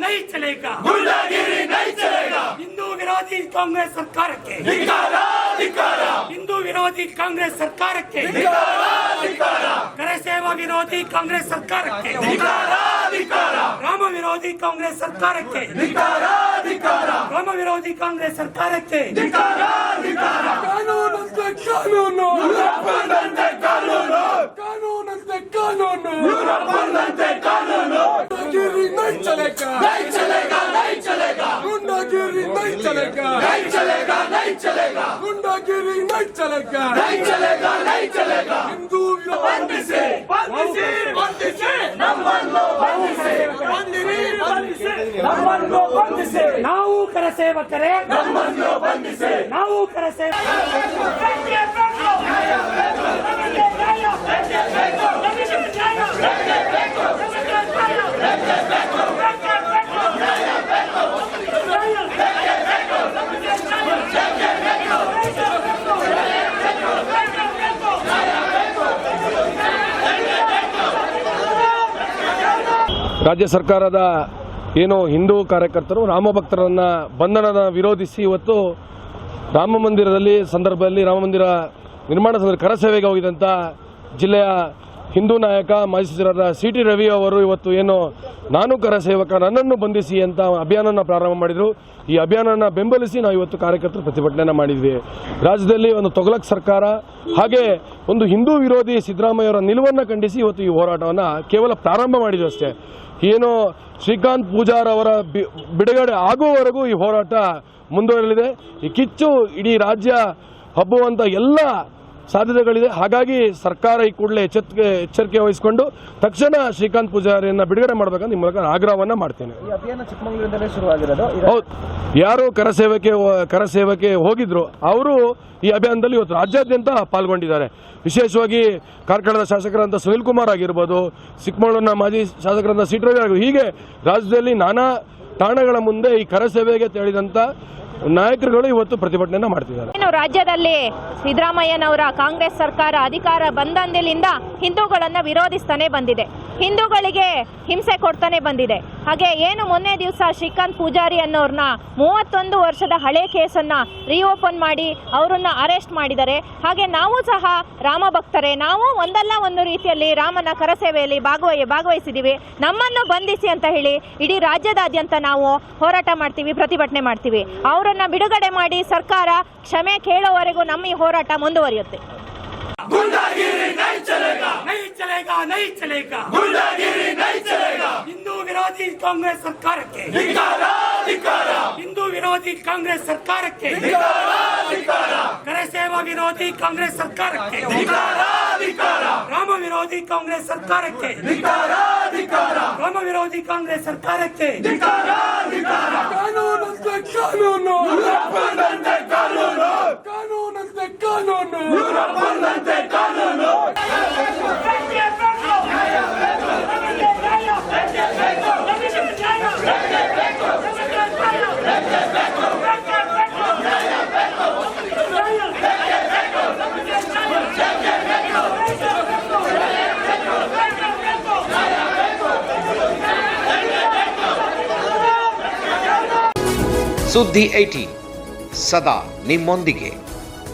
नहीं चलेगा गुंडागिरी नहीं चलेगा हिंदू विरोधी कांग्रेस सरकार के निकाला ಧಿಕ್ಕಾರ हिंदू विरोधी कांग्रेस सरकार के ಧಿಕ್ಕಾರ ಧಿಕ್ಕಾರ कर सेवा विरोधी कांग्रेस सरकार के ಧಿಕ್ಕಾರ ಧಿಕ್ಕಾರ राम विरोधी कांग्रेस सरकार के ಧಿಕ್ಕಾರ ಧಿಕ್ಕಾರ राम विरोधी कांग्रेस सरकार के ಧಿಕ್ಕಾರ ಧಿಕ್ಕಾರ ಕಾನೂನಂತೆ ಕಾನೂನು ಬಂದಂತೆ ಕಾನೂನು ಕಾನೂನಂತೆ ಕಾನೂನು ಬಂದಂತೆ ಕಾನೂನು ಗುಂಡಾಗಿರಿ ನೈ ಚಲೇಗ नहीं चलेगा नहीं चलेगा ಗುಂಡಾಗಿರಿ ನೈ ಚಲೇಗ नहीं चलेगा नहीं चलेगा ಗುಂಡಾಗಿರಿ ನೈ ಚಲೇಗ नहीं चलेगा नहीं चलेगा ಹಿಂದೂ ವಿರೋಧ ಬಂಧಿಸಿ ಬಂಧಿಸಿ ಬಂಧಿಸಿ ನಮ್ಮನ್ನು ಬಂಧಿಸಿ ಬಂದಿರಿ ಬಂಧಿಸಿ ನಮ್ಮನ್ನು ಬಂಧಿಸಿ ನಾವು ಕರ ಸೇವಕರೇ ನಮ್ಮನ್ನು ಬಂಧಿಸಿ ನಾವು ಕರ ಸೇವ ರಾಜ್ಯ ಸರ್ಕಾರದ ಏನು ಹಿಂದೂ ಕಾರ್ಯಕರ್ತರು ರಾಮಭಕ್ತರನ್ನ ಬಂಧನದ ವಿರೋಧಿಸಿ ಇವತ್ತು ರಾಮ ಮಂದಿರದಲ್ಲಿ, ಸಂದರ್ಭದಲ್ಲಿ ರಾಮ ಮಂದಿರ ನಿರ್ಮಾಣ ಸಂದರ್ಭ ಕರಸೇವೆಗೆ ಹೋಗಿದಂಥ ಜಿಲ್ಲೆಯ ಹಿಂದೂ ನಾಯಕ ಮಾಜಿ ಸಚಿವರಾದ ಸಿ ಟಿ ರವಿ ಅವರು ಇವತ್ತು ಏನು, ನಾನು ಕರ ಸೇವಕ, ನನ್ನನ್ನು ಬಂಧಿಸಿ ಅಂತ ಅಭಿಯಾನನ ಪ್ರಾರಂಭ ಮಾಡಿದರು. ಈ ಅಭಿಯಾನನ ಬೆಂಬಲಿಸಿ ನಾವು ಇವತ್ತು ಕಾರ್ಯಕರ್ತರು ಪ್ರತಿಭಟನೆಯನ್ನು ಮಾಡಿದ್ವಿ. ರಾಜ್ಯದಲ್ಲಿ ಒಂದು ತೊಗಲಕ್ ಸರ್ಕಾರ, ಹಾಗೆ ಒಂದು ಹಿಂದೂ ವಿರೋಧಿ ಸಿದ್ದರಾಮಯ್ಯವರ ನಿಲುವನ್ನು ಖಂಡಿಸಿ ಇವತ್ತು ಈ ಹೋರಾಟವನ್ನು ಕೇವಲ ಪ್ರಾರಂಭ ಮಾಡಿದ್ರು ಅಷ್ಟೇ. ಏನು, ಶ್ರೀಕಾಂತ್ ಪೂಜಾರ್ ಅವರ ಬಿಡುಗಡೆ ಆಗುವವರೆಗೂ ಈ ಹೋರಾಟ ಮುಂದುವರಲಿದೆ ಈ ಕಿಚ್ಚು ಇಡೀ ರಾಜ್ಯ ಹಬ್ಬುವಂಥ ಎಲ್ಲ ಸಾಧ್ಯತೆಗಳಿದೆ. ಹಾಗಾಗಿ ಸರ್ಕಾರ ಈ ಕೂಡಲೇ ಎಚ್ಚರಿಕೆ ಎಚ್ಚರಿಕೆ ವಹಿಸಿಕೊಂಡು ತಕ್ಷಣ ಶ್ರೀಕಾಂತ್ ಪೂಜಾರಿಯನ್ನು ಬಿಡುಗಡೆ ಮಾಡಬೇಕಂತ ಈ ಮೂಲಕ ಆಗ್ರಹವನ್ನು ಮಾಡ್ತೇನೆ. ಹೌದು. ಯಾರು ಕರಸೇವಕ್ಕೆ ಕರಸೇವಕ್ಕೆ ಹೋಗಿದ್ರು. ಅವರು ಈ ಅಭಿಯಾನದಲ್ಲಿ ಇವತ್ತು ರಾಜ್ಯಾದ್ಯಂತ ಪಾಲ್ಗೊಂಡಿದ್ದಾರೆ. ವಿಶೇಷವಾಗಿ ಕಾರ್ಕಳದ ಶಾಸಕರಂತ ಸುನಿಲ್ ಕುಮಾರ್ ಆಗಿರ್ಬೋದು ಚಿಕ್ಕಮಗಳೂರಿನ ಮಾಜಿ ಶಾಸಕರಂತ ಸಿಟ್ರವಿ ಆಗಿರ್ಬೋದು. ಹೀಗೆ ರಾಜ್ಯದಲ್ಲಿ ನಾನಾ ತಾಣಗಳ ಮುಂದೆ ಈ ಕರಸೇವೆಗೆ ತೆರಳಿದಂತ ನಾಯಕರುಗಳು ಇವತ್ತು ಪ್ರತಿಭಟನೆ ಮಾಡ್ತಿದ್ದಾರೆ. ಇನ್ನು ರಾಜ್ಯದಲ್ಲಿ ಸಿದ್ದರಾಮಯ್ಯನವರ ಕಾಂಗ್ರೆಸ್ ಸರ್ಕಾರ ಅಧಿಕಾರ ಬಂದಂದಿನಿಂದ ಹಿಂದೂಗಳನ್ನ ವಿರೋಧಿಸ್ತಾನೆ ಬಂದಿದೆ. ಹಿಂದೂಗಳಿಗೆ ಹಿಂಸೆ ಕೊಡ್ತಾನೆ ಬಂದಿದೆ. ಹಾಗೆ ಏನು ಮೊನ್ನೆ ದಿವಸ ಶ್ರೀಕಾಂತ್ ಪೂಜಾರಿ ಅನ್ನೋರ್ನ ಮೂವತ್ತೊಂದು ವರ್ಷದ ಹಳೆ ಕೇಸನ್ನ ರೀಓಪನ್ ಮಾಡಿ ಅವರನ್ನ ಅರೆಸ್ಟ್ ಮಾಡಿದ್ದಾರೆ. ಹಾಗೆ ನಾವು ಸಹ ರಾಮ ಭಕ್ತರೇ, ನಾವು ಒಂದಲ್ಲ ಒಂದು ರೀತಿಯಲ್ಲಿ ರಾಮನ ಕರಸೇವೆಯಲ್ಲಿ ಭಾಗವಹಿ, ಭಾಗವಹಿಸಿದ್ದೀವಿ. ನಮ್ಮನ್ನು ಬಂಧಿಸಿ ಅಂತ ಹೇಳಿ ಇಡೀ ರಾಜ್ಯದಾದ್ಯಂತ ನಾವು ಹೋರಾಟ ಮಾಡ್ತೀವಿ, ಪ್ರತಿಭಟನೆ ಮಾಡ್ತೀವಿ. ಅವರನ್ನ ಬಿಡುಗಡೆ ಮಾಡಿ ಸರ್ಕಾರ ಕ್ಷಮೆ ಕೇಳೋವರೆಗೂ ನಮ್ಮ ಈ ಹೋರಾಟ ಮುಂದುವರಿಯುತ್ತೆ. गुंडागिरी नहीं चलेगा नहीं चलेगा नहीं चलेगा गुंडागिरी नहीं चलेगा हिंदू विरोधी कांग्रेस सरकार के ಧಿಕ್ಕಾರ ಧಿಕ್ಕಾರ हिंदू विरोधी कांग्रेस सरकार के ಧಿಕ್ಕಾರ ಧಿಕ್ಕಾರ कर सेवा विरोधी कांग्रेस सरकार के ಧಿಕ್ಕಾರ ಧಿಕ್ಕಾರ राम विरोधी कांग्रेस सरकार के ಧಿಕ್ಕಾರ ಧಿಕ್ಕಾರ राम विरोधी कांग्रेस सरकार के ಧಿಕ್ಕಾರ ಧಿಕ್ಕಾರ ಕಾನೂನಂತೆ ಕಾನೂನು ಬಂದಂತೆ ಕಾನೂನು ಸುದ್ದಿ ಏಟೀನ್ ಸದಾ ನಿಮ್ಮೊಂದಿಗೆ